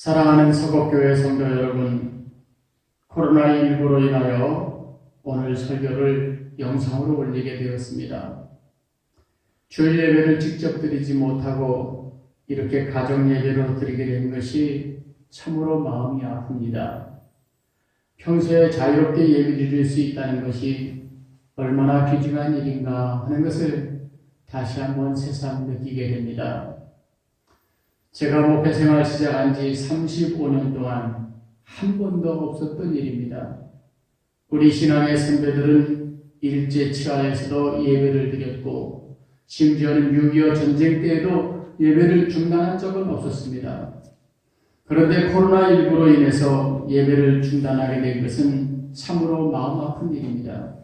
사랑하는 서곡교회 성도 여러분, 코로나19로 인하여 오늘 설교를 영상으로 올리게 되었습니다. 주일 예배를 직접 드리지 못하고 이렇게 가정 예배로 드리게 된 것이 참으로 마음이 아픕니다. 평소에 자유롭게 예배 드릴 수 있다는 것이 얼마나 귀중한 일인가 하는 것을 다시 한번 새삼 느끼게 됩니다. 제가 목회 생활 시작한 지 35년 동안 한 번도 없었던 일입니다. 우리 신앙의 선배들은 일제 치하에서도 예배를 드렸고, 심지어는 6.25 전쟁 때에도 예배를 중단한 적은 없었습니다. 그런데 코로나19로 인해서 예배를 중단하게 된 것은 참으로 마음 아픈 일입니다.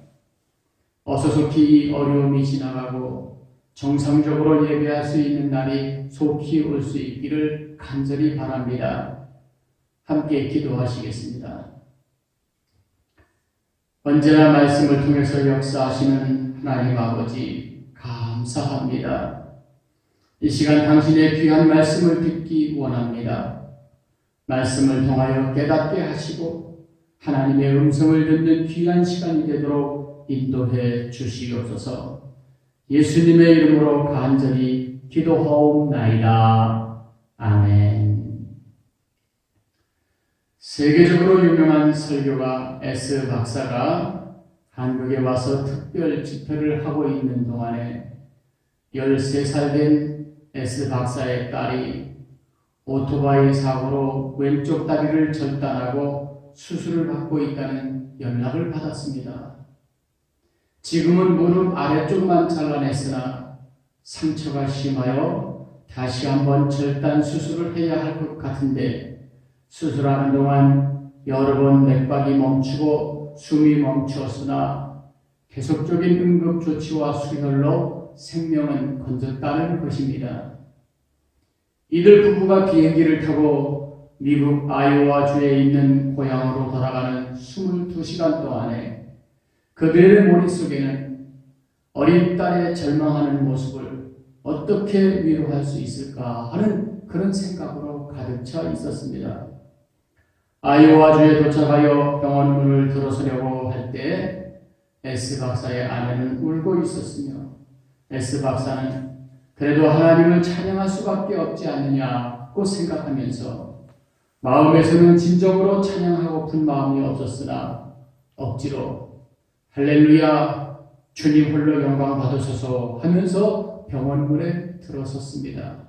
어서속히 이 어려움이 지나가고 정상적으로 예배할 수 있는 날이 속히 올 수 있기를 간절히 바랍니다. 함께 기도하시겠습니다. 언제나 말씀을 통해서 역사하시는 하나님 아버지 감사합니다. 이 시간 당신의 귀한 말씀을 듣기 원합니다. 말씀을 통하여 깨닫게 하시고 하나님의 음성을 듣는 귀한 시간이 되도록 인도해 주시옵소서. 예수님의 이름으로 간절히 기도하옵나이다. 아멘. 세계적으로 유명한 설교가 S 박사가 한국에 와서 특별 집회를 하고 있는 동안에 13살 된 S 박사의 딸이 오토바이 사고로 왼쪽 다리를 절단하고 수술을 받고 있다는 연락을 받았습니다. 지금은 무릎 아래쪽만 잘라냈으나 상처가 심하여 다시 한번 절단 수술을 해야 할 것 같은데 수술하는 동안 여러 번 맥박이 멈추고 숨이 멈추었으나 계속적인 응급 조치와 수혈로 생명은 건졌다는 것입니다. 이들 부부가 비행기를 타고 미국 아이오와주에 있는 고향으로 돌아가는 22시간 동안에 그들의 머릿속에는 어린 딸의 절망하는 모습을 어떻게 위로할 수 있을까 하는 그런 생각으로 가득 차 있었습니다. 아이오와주에 도착하여 병원 문을 들어서려고 할때 S 박사의 아내는 울고 있었으며 S 박사는 그래도 하나님을 찬양할 수밖에 없지 않느냐고 생각하면서 마음에서는 진정으로 찬양하고픈 마음이 없었으나 억지로 할렐루야 주님 홀로 영광 받으소서 하면서 병원 문에 들어섰습니다.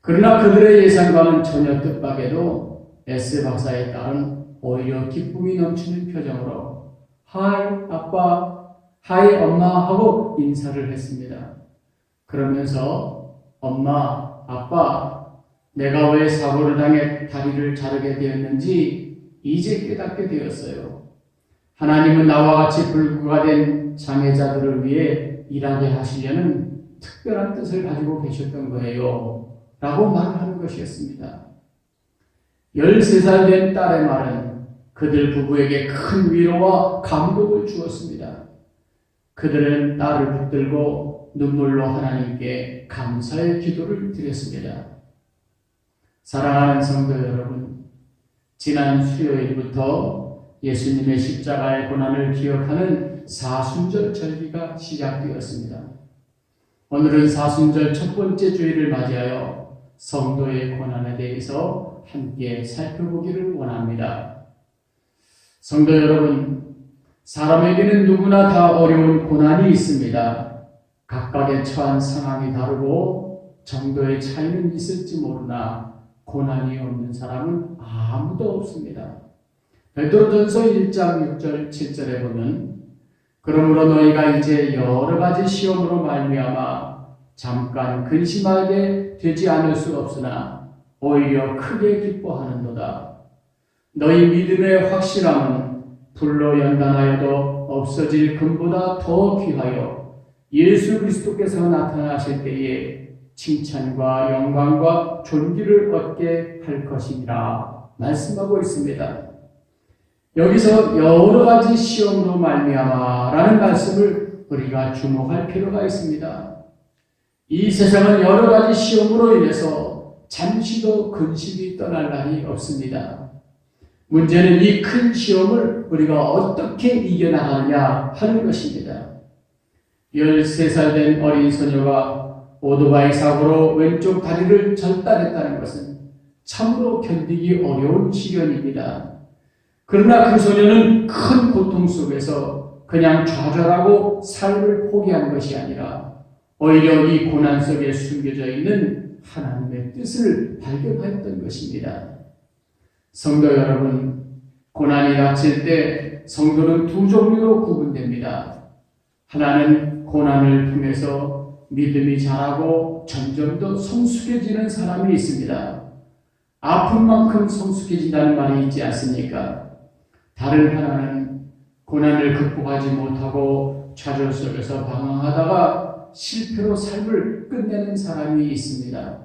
그러나 그들의 예상과는 전혀 뜻밖에도 S 박사의 딸은 오히려 기쁨이 넘치는 표정으로 하이 아빠, 하이 엄마 하고 인사를 했습니다. 그러면서 엄마, 아빠, 내가 왜 사고를 당해 다리를 자르게 되었는지 이제 깨닫게 되었어요. 하나님은 나와 같이 불구가 된 장애자들을 위해 일하게 하시려는 특별한 뜻을 가지고 계셨던 거예요. 라고 말하는 것이었습니다. 13살 된 딸의 말은 그들 부부에게 큰 위로와 감동을 주었습니다. 그들은 딸을 붙들고 눈물로 하나님께 감사의 기도를 드렸습니다. 사랑하는 성도 여러분, 지난 수요일부터 예수님의 십자가의 고난을 기억하는 사순절 절기가 시작되었습니다. 오늘은 사순절 첫 번째 주일을 맞이하여 성도의 고난에 대해서 함께 살펴보기를 원합니다. 성도 여러분, 사람에게는 누구나 다 어려운 고난이 있습니다. 각각의 처한 상황이 다르고 정도의 차이는 있을지 모르나 고난이 없는 사람은 아무도 없습니다. 베드로전서 1장 6절 7절에 보면 그러므로 너희가 이제 여러 가지 시험으로 말미암아 잠깐 근심하게 되지 않을 수 없으나 오히려 크게 기뻐하는도다. 너희 믿음의 확실함은 불로 연단하여도 없어질 금보다 더 귀하여 예수 그리스도께서 나타나실 때에 칭찬과 영광과 존귀를 얻게 할 것이니라 말씀하고 있습니다. 여기서 여러 가지 시험으로 말미암아라는 말씀을 우리가 주목할 필요가 있습니다. 이 세상은 여러 가지 시험으로 인해서 잠시도 근심이 떠날 날이 없습니다. 문제는 이 큰 시험을 우리가 어떻게 이겨나가느냐 하는 것입니다. 13살 된 어린 소녀가 오토바이 사고로 왼쪽 다리를 절단했다는 것은 참으로 견디기 어려운 시련입니다. 그러나 그 소녀는 큰 고통 속에서 그냥 좌절하고 삶을 포기한 것이 아니라 오히려 이 고난 속에 숨겨져 있는 하나님의 뜻을 발견했던 것입니다. 성도 여러분, 고난이 닥칠 때 성도는 두 종류로 구분됩니다. 하나는 고난을 통해서 믿음이 자라고 점점 더 성숙해지는 사람이 있습니다. 아픈 만큼 성숙해진다는 말이 있지 않습니까? 다른 하나는 고난을 극복하지 못하고 좌절 속에서 방황하다가 실패로 삶을 끝내는 사람이 있습니다.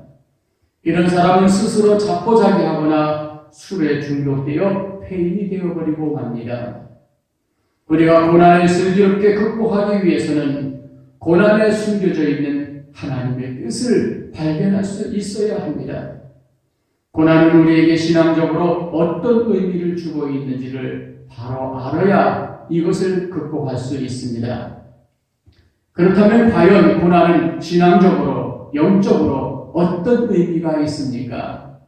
이런 사람은 스스로 자포자기하거나 술에 중독되어 폐인이 되어버리고 맙니다. 우리가 고난을 슬기롭게 극복하기 위해서는 고난에 숨겨져 있는 하나님의 뜻을 발견할 수 있어야 합니다. 고난은 우리에게 신앙적으로 어떤 의미를 주고 있는지를 바로 알아야 이것을 극복할 수 있습니다. 그렇다면 과연 고난은 신앙적으로, 영적으로 어떤 의미가 있습니까?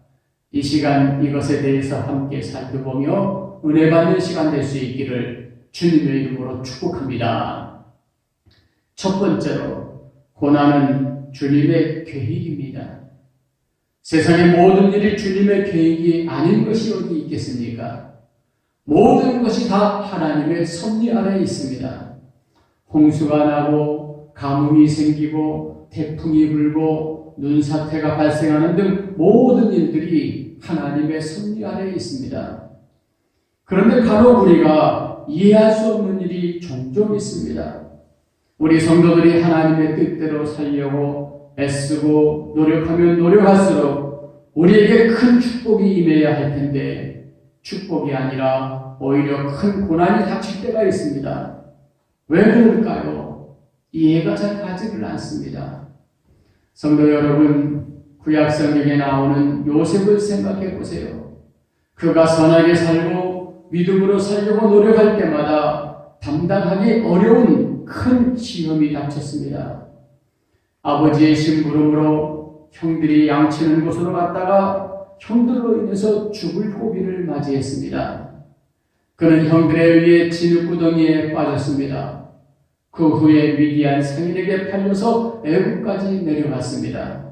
이 시간 이것에 대해서 함께 살펴보며 은혜 받는 시간 될 수 있기를 주님의 이름으로 축복합니다. 첫 번째로, 고난은 주님의 계획입니다. 세상의 모든 일이 주님의 계획이 아닌 것이 어디 있겠습니까? 모든 것이 다 하나님의 섭리 아래에 있습니다. 홍수가 나고 가뭄이 생기고 태풍이 불고 눈사태가 발생하는 등 모든 일들이 하나님의 섭리 아래에 있습니다. 그런데 간혹 우리가 이해할 수 없는 일이 종종 있습니다. 우리 성도들이 하나님의 뜻대로 살려고 애쓰고 노력하면 노력할수록 우리에게 큰 축복이 임해야 할 텐데 축복이 아니라 오히려 큰 고난이 닥칠 때가 있습니다. 왜 그럴까요? 이해가 잘 가지를 않습니다. 성도 여러분, 구약 성경에 나오는 요셉을 생각해 보세요. 그가 선하게 살고 믿음으로 살려고 노력할 때마다 감당하기 어려운 큰 시험이 닥쳤습니다. 아버지의 심부름으로 형들이 양치는 곳으로 갔다가 형들로 인해서 죽을 고비를 맞이했습니다. 그는 형들에 의해 진흙구덩이에 빠졌습니다. 그 후에 위기한 상인에게 팔려서 애국까지 내려갔습니다.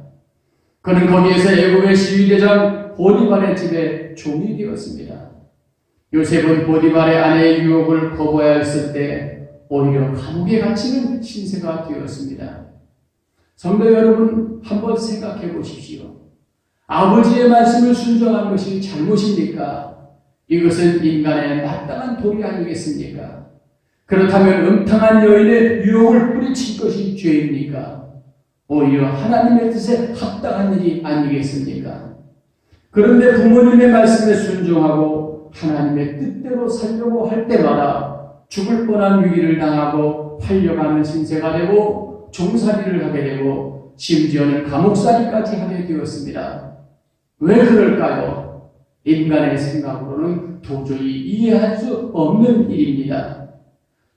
그는 거기에서 애국의 시위대장 보디발의 집에 종이 되었습니다. 요셉은 보디발의 아내의 유혹을 거부해야 했을 때 오히려 감옥에 갇히는 신세가 되었습니다. 성도 여러분 한번 생각해 보십시오. 아버지의 말씀을 순종한 것이 잘못입니까? 이것은 인간의 마땅한 도리 아니겠습니까? 그렇다면 음탕한 여인의 유혹을 뿌리친 것이 죄입니까? 오히려 하나님의 뜻에 합당한 일이 아니겠습니까? 그런데 부모님의 말씀에 순종하고 하나님의 뜻대로 살려고 할 때마다 죽을 뻔한 위기를 당하고 팔려가는 신세가 되고 종살이를 하게 되고 심지어는 감옥살이까지 하게 되었습니다. 왜 그럴까요? 인간의 생각으로는 도저히 이해할 수 없는 일입니다.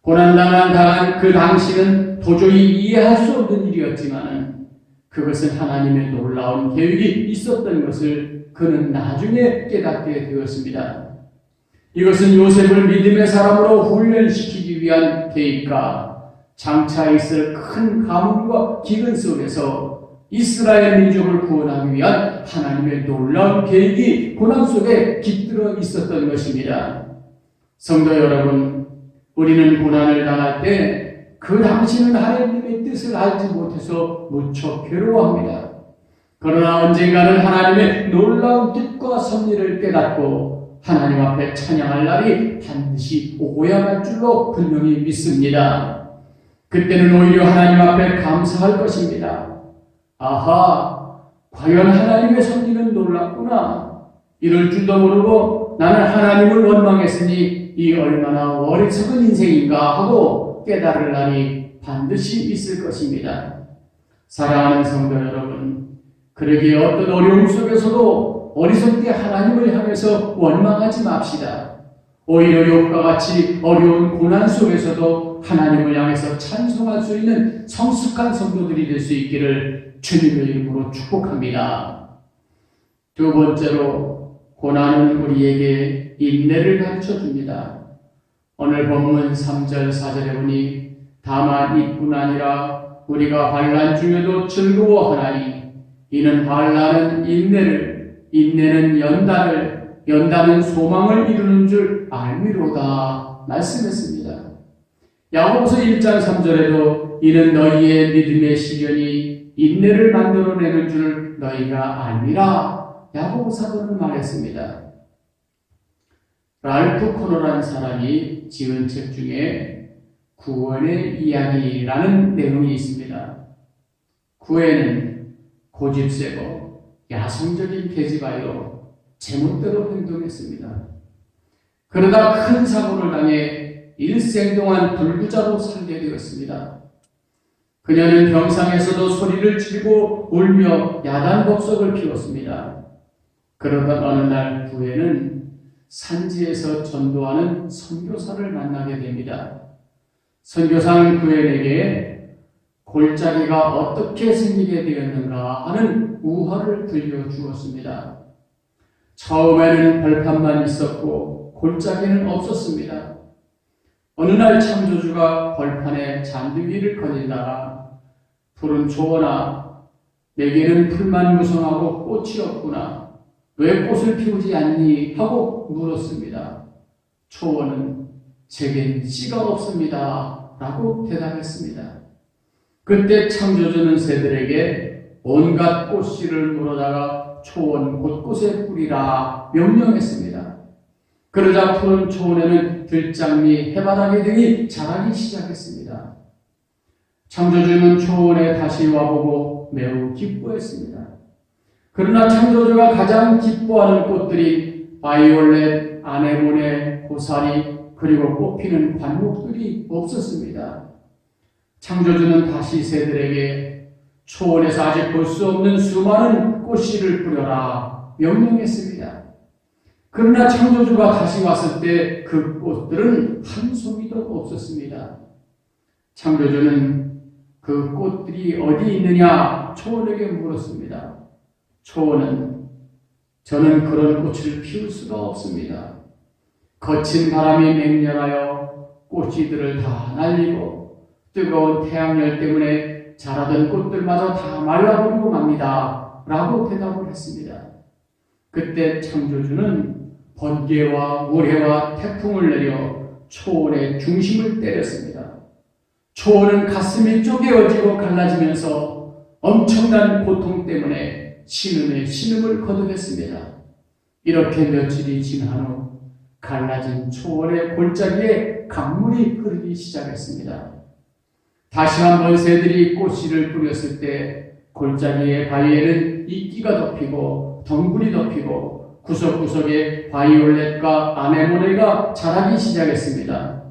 고난당한 당한 그 당시는 도저히 이해할 수 없는 일이었지만 그것은 하나님의 놀라운 계획이 있었던 것을 그는 나중에 깨닫게 되었습니다. 이것은 요셉을 믿음의 사람으로 훈련시키기 위한 계획과 장차 있을 큰 가뭄과 기근 속에서 이스라엘 민족을 구원하기 위한 하나님의 놀라운 계획이 고난 속에 깃들어 있었던 것입니다. 성도 여러분, 우리는 고난을 당할 때 그 당시는 하나님의 뜻을 알지 못해서 무척 괴로워합니다. 그러나 언젠가는 하나님의 놀라운 뜻과 섭리를 깨닫고 하나님 앞에 찬양할 날이 반드시 오고야 말 줄로 분명히 믿습니다. 그때는 오히려 하나님 앞에 감사할 것입니다. 아하, 과연 하나님의 섭리는 놀랍구나. 이럴 줄도 모르고 나는 하나님을 원망했으니 이 얼마나 어리석은 인생인가 하고 깨달을 날이 반드시 있을 것입니다. 사랑하는 성도 여러분, 그러기에 어떤 어려움 속에서도 어리석게 하나님을 향해서 원망하지 맙시다. 오히려 욥과 같이 어려운 고난 속에서도 하나님을 향해서 찬송할 수 있는 성숙한 성도들이 될 수 있기를 주님의 이름으로 축복합니다. 두 번째로 고난은 우리에게 인내를 가르쳐 줍니다. 오늘 본문 3절 4절에 보니 다만 이뿐 아니라 우리가 환란 중에도 즐거워하나니 이는 환란은 인내를 인내는 연단을 연단은 소망을 이루는 줄 알미로다 말씀했습니다. 야고보서 1장 3절에도 이는 너희의 믿음의 시련이 인내를 만들어내는 줄 너희가 알미라 야고보 사도는 말했습니다. 랄프 코노라는 사람이 지은 책 중에 구원의 이야기라는 내용이 있습니다. 구에는 고집세고 야성적인 계집아이로 제멋대로 행동했습니다. 그러다 큰 사고를 당해 일생 동안 불구자로 살게 되었습니다. 그녀는 병상에서도 소리를 지르고 울며 야단 법석을 피웠습니다. 그러던 어느 날 구에는 산지에서 전도하는 선교사를 만나게 됩니다. 선교사는 구엘에게 골짜기가 어떻게 생기게 되었는가 하는 우화를 들려주었습니다. 처음에는 벌판만 있었고 골짜기는 없었습니다. 어느 날 창조주가 벌판에 잔디 위를 거닐다가 푸른 초원아 내게는 풀만 무성하고 꽃이 없구나 왜 꽃을 피우지 않니 하고 물었습니다. 초원은 제겐 씨가 없습니다 라고 대답했습니다. 그때 창조주는 새들에게 온갖 꽃씨를 물어다가 초원 곳곳에 뿌리라 명령했습니다. 그러자 푸른 초원에는 들장미, 해바라기 등이 자라기 시작했습니다. 창조주는 초원에 다시 와보고 매우 기뻐했습니다. 그러나 창조주가 가장 기뻐하는 꽃들이 바이올렛, 아네모네, 고사리, 그리고 꽃피는 관목들이 없었습니다. 창조주는 다시 새들에게 초원에서 아직 볼 수 없는 수많은 꽃씨를 뿌려라 명령했습니다. 그러나 창조주가 다시 왔을 때 그 꽃들은 한 송이도 없었습니다. 창조주는 그 꽃들이 어디 있느냐 초원에게 물었습니다. 초원은 저는 그런 꽃을 피울 수가 없습니다. 거친 바람이 맹렬하여 꽃이들을 다 날리고 뜨거운 태양열 때문에 자라던 꽃들마저 다 말라버리고 맙니다. 라고 대답을 했습니다. 그때 창조주는 번개와 모래와 태풍을 내려 초원의 중심을 때렸습니다. 초원은 가슴이 쪼개어지고 갈라지면서 엄청난 고통 때문에 신음에 신음을 거듭했습니다. 이렇게 며칠이 지난 후 갈라진 초원의 골짜기에 강물이 흐르기 시작했습니다. 다시 한번 새들이 꽃씨를 뿌렸을 때 골짜기의 바위에는 이끼가 덮이고 덩굴이 덮이고 구석구석에 바이올렛과 아네모네가 자라기 시작했습니다.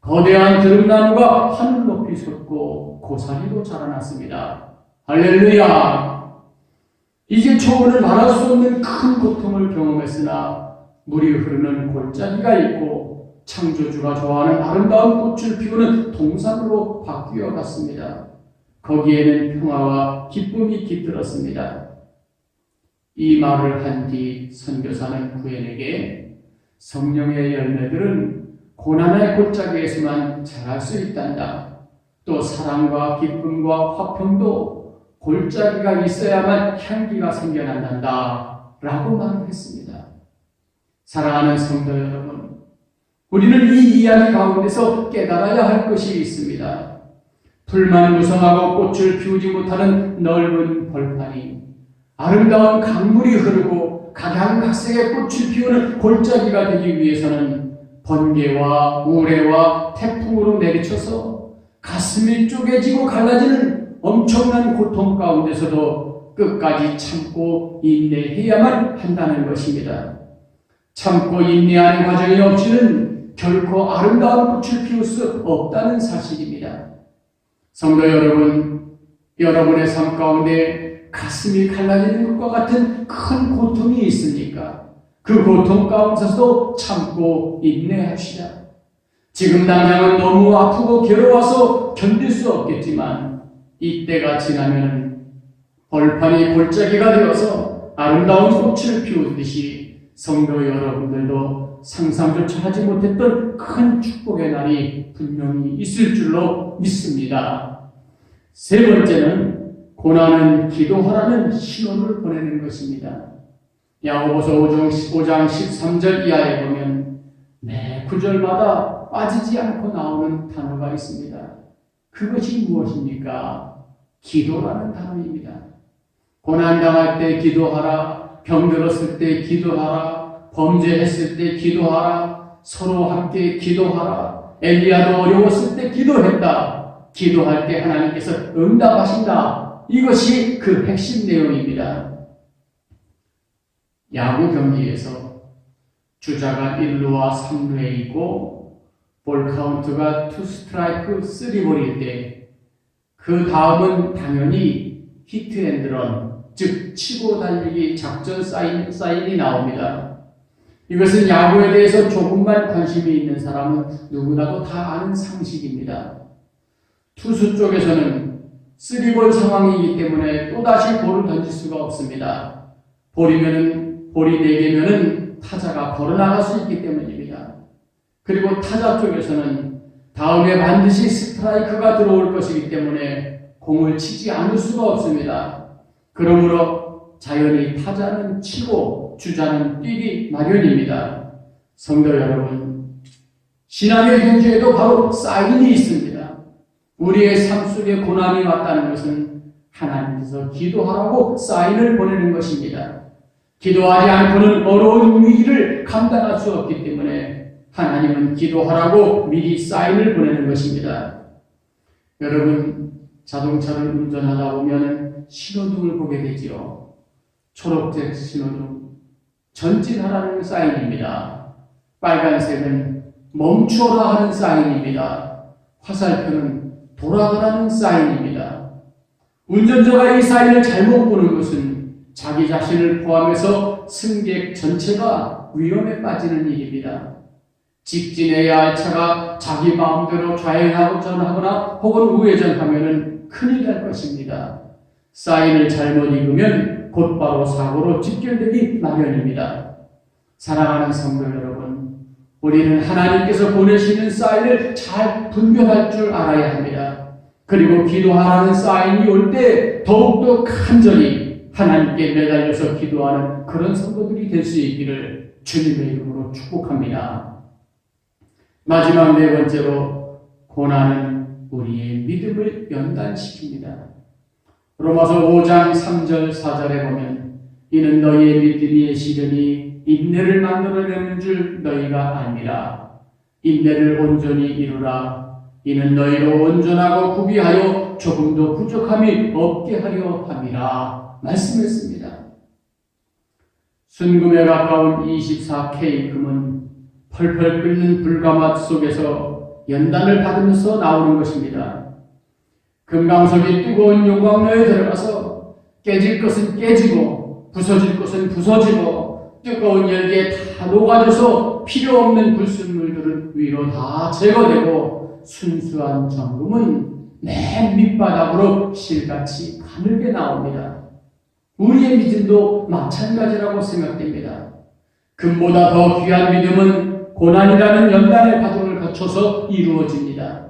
거대한 드름나무가 하늘 높이 솟고 고사리도 자라났습니다. 할렐루야! 이제 초원을 말할 수 없는 큰 고통을 경험했으나 물이 흐르는 골짜기가 있고 창조주가 좋아하는 아름다운 꽃을 피우는 동산으로 바뀌어 갔습니다. 거기에는 평화와 기쁨이 깃들었습니다. 이 말을 한 뒤 선교사는 구엔에게 성령의 열매들은 고난의 골짜기에서만 자랄 수 있단다. 또 사랑과 기쁨과 화평도 골짜기가 있어야만 향기가 생겨난단다. 라고 말했습니다. 사랑하는 성도 여러분, 우리는 이 이야기 가운데서 깨달아야 할 것이 있습니다. 풀만 무성하고 꽃을 피우지 못하는 넓은 벌판이 아름다운 강물이 흐르고 각양각색의 꽃을 피우는 골짜기가 되기 위해서는 번개와 우레와 태풍으로 내리쳐서 가슴이 쪼개지고 갈라지는 엄청난 고통 가운데서도 끝까지 참고 인내해야만 한다는 것입니다. 참고 인내하는 과정이 없이는 결코 아름다운 꽃을 피울 수 없다는 사실입니다. 성도 여러분, 여러분의 삶 가운데 가슴이 갈라지는 것과 같은 큰 고통이 있습니까? 그 고통 가운데서도 참고 인내합시다. 지금 당장은 너무 아프고 괴로워서 견딜 수 없겠지만 이때가 지나면 벌판이 골짜기가 되어서 아름다운 꽃을 피우듯이 성도 여러분들도 상상조차 하지 못했던 큰 축복의 날이 분명히 있을 줄로 믿습니다. 세 번째는 고난은 기도하라는 신호를 보내는 것입니다. 야고보서 5장 13절 이하에 보면 매 구절마다 빠지지 않고 나오는 단어가 있습니다. 그것이 무엇입니까? 기도라는 단어입니다. 고난당할 때 기도하라, 병들었을 때 기도하라, 범죄했을 때 기도하라, 서로 함께 기도하라, 엘리야도 어려웠을 때 기도했다. 기도할 때 하나님께서 응답하신다. 이것이 그 핵심 내용입니다. 야구 경기에서 주자가 1루와 3루에 있고 볼 카운트가 2 스트라이크 3볼일 때 그 다음은 당연히 히트 앤드런 즉 치고 달리기 작전 사인, 사인이 나옵니다. 이것은 야구에 대해서 조금만 관심이 있는 사람은 누구나도 다 아는 상식입니다. 투수 쪽에서는 3볼 상황이기 때문에 또다시 볼을 던질 수가 없습니다. 볼이면은 볼이 4개면은 타자가 걸어 나갈 수 있기 때문입니다. 그리고 타자 쪽에서는 다음에 반드시 스트라이크가 들어올 것이기 때문에 공을 치지 않을 수가 없습니다. 그러므로 자연히 타자는 치고 주자는 뛰기 마련입니다. 성도 여러분, 신앙의 경제에도 바로 사인이 있습니다. 우리의 삶 속에 고난이 왔다는 것은 하나님께서 기도하라고 사인을 보내는 것입니다. 기도하지 않고는 어려운 위기를 감당할 수 없기 때문에 하나님은 기도하라고 미리 사인을 보내는 것입니다. 여러분, 자동차를 운전하다 보면 신호등을 보게 되지요. 초록색 신호등, 전진하라는 사인입니다. 빨간색은 멈추어라 하는 사인입니다. 화살표는 돌아가라는 사인입니다. 운전자가 이 사인을 잘못 보는 것은 자기 자신을 포함해서 승객 전체가 위험에 빠지는 일입니다. 직진해야 할 차가 자기 마음대로 좌회전하거나 혹은 우회전하면 큰일 날 것입니다. 사인을 잘못 읽으면 곧바로 사고로 직결되기 마련입니다. 사랑하는 성도 여러분, 우리는 하나님께서 보내시는 사인을 잘 분별할 줄 알아야 합니다. 그리고 기도하라는 사인이 올 때 더욱더 간절히 하나님께 매달려서 기도하는 그런 성도들이 될 수 있기를 주님의 이름으로 축복합니다. 마지막 네 번째로 고난은 우리의 믿음을 연단시킵니다. 로마서 5장 3절 4절에 보면 이는 너희의 믿음이 시련이 인내를 만들어내는 줄 너희가 아니라 인내를 온전히 이루라 이는 너희로 온전하고 구비하여 조금도 부족함이 없게 하려 함이라 말씀했습니다. 순금에 가까운 24K 금은 펄펄 끓는 불가맛 속에서 연단을 받으면서 나오는 것입니다. 금강석이 뜨거운 용광로에 들어가서 깨질 것은 깨지고 부서질 것은 부서지고 뜨거운 열기에 다 녹아져서 필요 없는 불순물들은 위로 다 제거되고 순수한 정금은 맨 밑바닥으로 실같이 가늘게 나옵니다. 우리의 믿음도 마찬가지라고 생각됩니다. 금보다 더 귀한 믿음은 고난이라는 연단의 과정을 거쳐서 이루어집니다.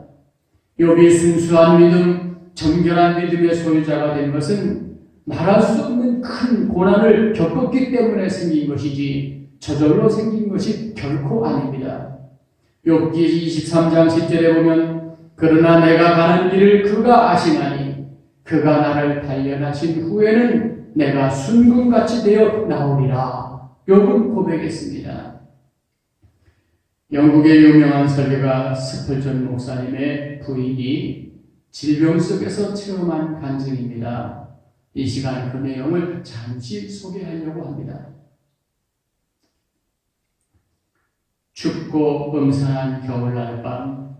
욥이 순수한 믿음, 정결한 믿음의 소유자가 된 것은 말할 수 없는 큰 고난을 겪었기 때문에 생긴 것이지 저절로 생긴 것이 결코 아닙니다. 욥기 23장 10절에 보면 그러나 내가 가는 길을 그가 아시나니 그가 나를 단련하신 후에는 내가 순금같이 되어 나오리라. 욥은 고백했습니다. 영국의 유명한 설교가 스펄전 목사님의 부인이 질병 속에서 체험한 간증입니다. 이 시간 그 내용을 잠시 소개하려고 합니다. 춥고 음산한 겨울날 밤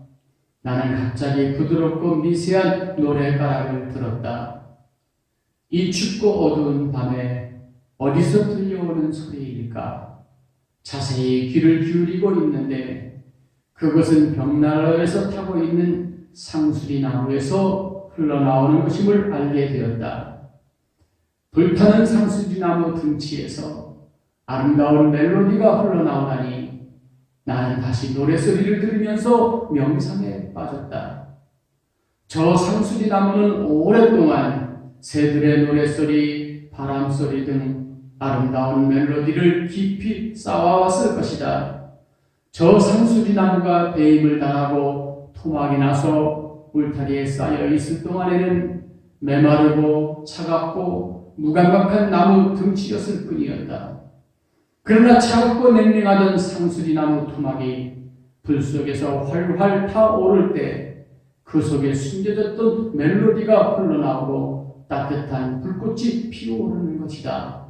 나는 갑자기 부드럽고 미세한 노래가락을 들었다. 이 춥고 어두운 밤에 어디서 들려오는 소리일까? 자세히 귀를 기울이고 있는데 그것은 벽난로에서 타고 있는 상수리 나무에서 흘러나오는 것임을 알게 되었다. 불타는 상수리 나무 등치에서 아름다운 멜로디가 흘러나오다니 나는 다시 노래소리를 들으면서 명상에 빠졌다. 저 상수리 나무는 오랫동안 새들의 노래소리, 바람소리 등 아름다운 멜로디를 깊이 쌓아왔을 것이다. 저 상수리 나무가 배임을 당하고 토막이 나서 울타리에 쌓여 있을 동안에는 메마르고 차갑고 무감각한 나무 등치였을 뿐이었다. 그러나 차갑고 냉랭하던 상수리 나무 토막이 불 속에서 활활 타오를 때 그 속에 숨겨졌던 멜로디가 흘러나오고 따뜻한 불꽃이 피어오르는 것이다.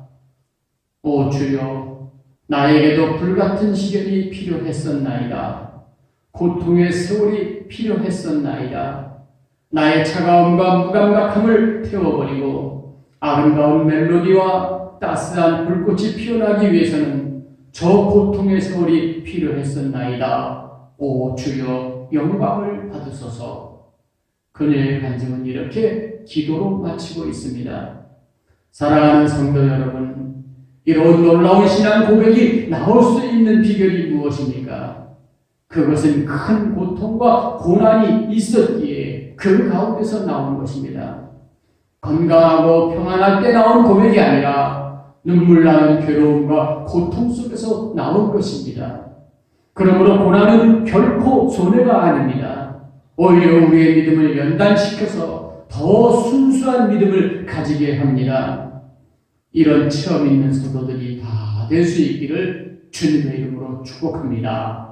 오 주여, 나에게도 불같은 시련이 필요했었나이다. 고통의 세월이 필요했었나이다. 나의 차가움과 무감각함을 태워버리고 아름다운 멜로디와 따스한 불꽃이 피어나기 위해서는 저 고통의 세월이 필요했었나이다. 오 주여 영광을 받으소서. 그녀의 간증은 이렇게 기도로 마치고 있습니다. 사랑하는 성도 여러분, 이런 놀라운 신앙 고백이 나올 수 있는 비결이 무엇입니까? 그것은 큰 고통과 고난이 있었기에 그 가운데서 나온 것입니다. 건강하고 평안할 때 나온 고백이 아니라 눈물 나는 괴로움과 고통 속에서 나온 것입니다. 그러므로 고난은 결코 손해가 아닙니다. 오히려 우리의 믿음을 연단시켜서 더 순수한 믿음을 가지게 합니다. 이런 체험 있는 성도들이 다 될 수 있기를 주님의 이름으로 축복합니다.